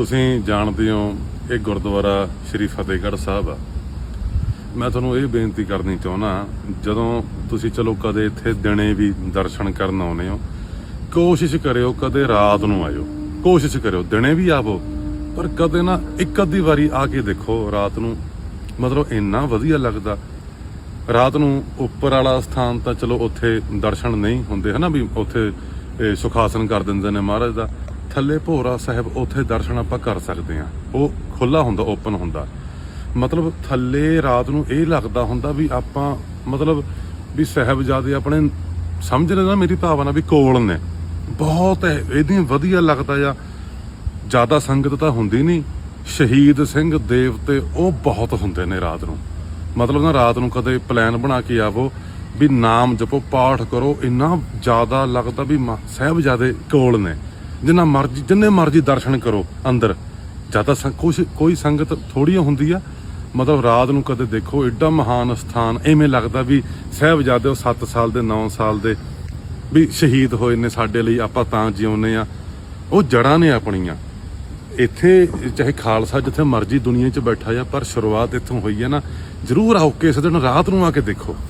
ਤੁਸੀਂ ਜਾਣਦੇ ਹੋ, ਇਹ ਗੁਰਦੁਆਰਾ ਸ਼੍ਰੀ ਫਤਿਹਗੜ੍ਹ ਸਾਹਿਬ ਆ। ਮੈਂ ਤੁਹਾਨੂੰ ਇਹ ਬੇਨਤੀ ਕਰਨੀ ਚਾਹੁੰਦਾ ਜਦੋਂ ਤੁਸੀਂ ਚਲੋ ਕਦੇ ਇੱਥੇ ਦਿਨੇ ਵੀ ਦਰਸ਼ਨ ਕਰਨ ਆਉਨੇ ਹੋ, ਕੋਸ਼ਿਸ਼ ਕਰਿਓ ਕਦੇ ਰਾਤ ਨੂੰ ਆਇਓ। ਕੋਸ਼ਿਸ਼ ਕਰਿਓ, ਦਿਨੇ ਵੀ ਆਵੋ, ਪਰ ਕਦੇ ਨਾ ਇੱਕ ਅੱਧੀ ਵਾਰੀ ਆ ਕੇ ਦੇਖੋ ਰਾਤ ਨੂੰ। ਮਤਲਬ ਇੰਨਾ ਵਧੀਆ ਲੱਗਦਾ। ਰਾਤ ਨੂੰ ਉੱਪਰ ਵਾਲਾ ਸਥਾਨ ਤਾਂ ਚਲੋ ਉੱਥੇ ਦਰਸ਼ਨ ਨਹੀਂ ਹੁੰਦੇ ਹਨਾ ਵੀ ਉੱਥੇ, ਇਹ ਸੁਖਾਸਨ ਕਰ ਦਿੰਦੇ ਨੇ ਮਹਾਰਾਜ ਦਾ। ਥੱਲੇ ਭੋਰਾ ਸਾਹਿਬ ਉੱਥੇ ਦਰਸ਼ਨ ਆਪਾਂ ਕਰ ਸਕਦੇ ਆ ਉਹ ਖੁੱਲਾ ਹੁੰਦਾ ਓਪਨ ਹੁੰਦਾ। ਮਤਲਬ ਥੱਲੇ ਰਾਤ ਨੂੰ ਇਹ ਲੱਗਦਾ ਹੁੰਦਾ ਵੀ ਆਪਾਂ, ਮਤਲਬ ਵੀ ਸਾਹਿਬਜ਼ਾਦੇ ਆਪਣੇ ਸਮਝ ਰਹੇ ਨਾ ਮੇਰੀ ਭਾਵਨਾ ਵੀ ਕੋਲ ਨੇ। ਬਹੁਤ ਹੈ ਇਹਦੀ ਵਧੀਆ ਲੱਗਦਾ ਆ ਜ਼ਿਆਦਾ ਸੰਗਤ ਤਾਂ ਹੁੰਦੀ ਨਹੀਂ। ਸ਼ਹੀਦ ਸਿੰਘ, ਦੇਵਤੇ, ਉਹ ਬਹੁਤ ਹੁੰਦੇ ਨੇ ਰਾਤ ਨੂੰ। ਮਤਲਬ ਨਾ ਰਾਤ ਨੂੰ ਕਦੇ ਪਲਾਨ ਬਣਾ ਕੇ ਆਵੋ ਵੀ ਨਾਮ ਜਪੋ, ਪਾਠ ਕਰੋ। ਇੰਨਾ ਜ਼ਿਆਦਾ ਲੱਗਦਾ ਵੀ ਮ- ਸਾਹਿਬਜ਼ਾਦੇ ਕੋਲ ਨੇ। ਜਿੰਨਾ ਮਰਜ਼ੀ ਜਿੰਨੇ ਮਰਜ਼ੀ ਦਰਸ਼ਨ ਕਰੋ ਅੰਦਰ। ਜ਼ਿਆਦਾ ਕੁਛ ਕੋਈ ਸੰਗਤ ਥੋੜੀ ਹੁੰਦੀ ਆ ਮਤਲਬ ਰਾਤ ਨੂੰ ਕਦੇ ਦੇਖੋ ਐਡਾ ਮਹਾਨ ਸਥਾਨ, ਐਵੇਂ ਲੱਗਦਾ ਵੀ ਸਾਹਿਬਜ਼ਾਦੇ ਉਹ 7 ਸਾਲ ਦੇ 9 ਸਾਲ ਦੇ ਵੀ ਸ਼ਹੀਦ ਹੋਏ ਨੇ ਸਾਡੇ ਲਈ, ਆਪਾਂ ਤਾਂ ਜਿਉਂਦੇ ਆ ਉਹ ਜੜਾਂ ਨੇ ਆਪਣੀਆਂ। ਇੱਥੇ ਚਾਹੇ ਖਾਲਸਾ ਜਿੱਥੇ ਮਰਜ਼ੀ ਦੁਨੀਆ 'ਚ ਬੈਠਾ ਆ ਪਰ ਸ਼ੁਰੂਆਤ ਇੱਥੋਂ ਹੋਈ ਹੈ ਨਾ, ਜਰੂਰ ਆਓ, ਕਿਸੇ ਦਿਨ ਰਾਤ ਨੂੰ ਆ ਕੇ ਦੇਖੋ।